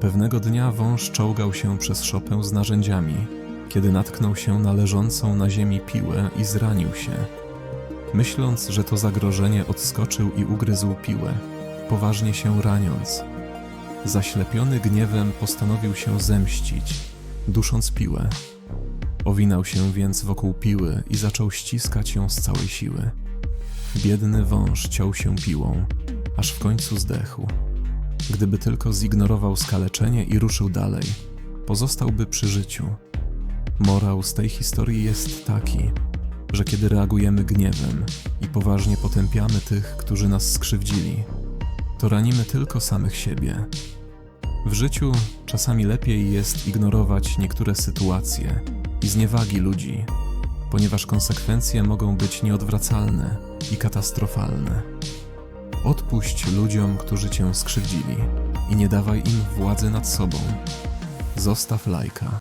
Pewnego dnia wąż czołgał się przez szopę z narzędziami, kiedy natknął się na leżącą na ziemi piłę i zranił się. Myśląc, że to zagrożenie, odskoczył i ugryzł piłę, poważnie się raniąc. Zaślepiony gniewem postanowił się zemścić, dusząc piłę. Owinął się więc wokół piły i zaczął ściskać ją z całej siły. Biedny wąż ciął się piłą, aż w końcu zdechł. Gdyby tylko zignorował skaleczenie i ruszył dalej, pozostałby przy życiu. Morał z tej historii jest taki, że kiedy reagujemy gniewem i poważnie potępiamy tych, którzy nas skrzywdzili, to ranimy tylko samych siebie. W życiu czasami lepiej jest ignorować niektóre sytuacje i zniewagi ludzi, ponieważ konsekwencje mogą być nieodwracalne i katastrofalne. Odpuść ludziom, którzy cię skrzywdzili i nie dawaj im władzy nad sobą. Zostaw lajka.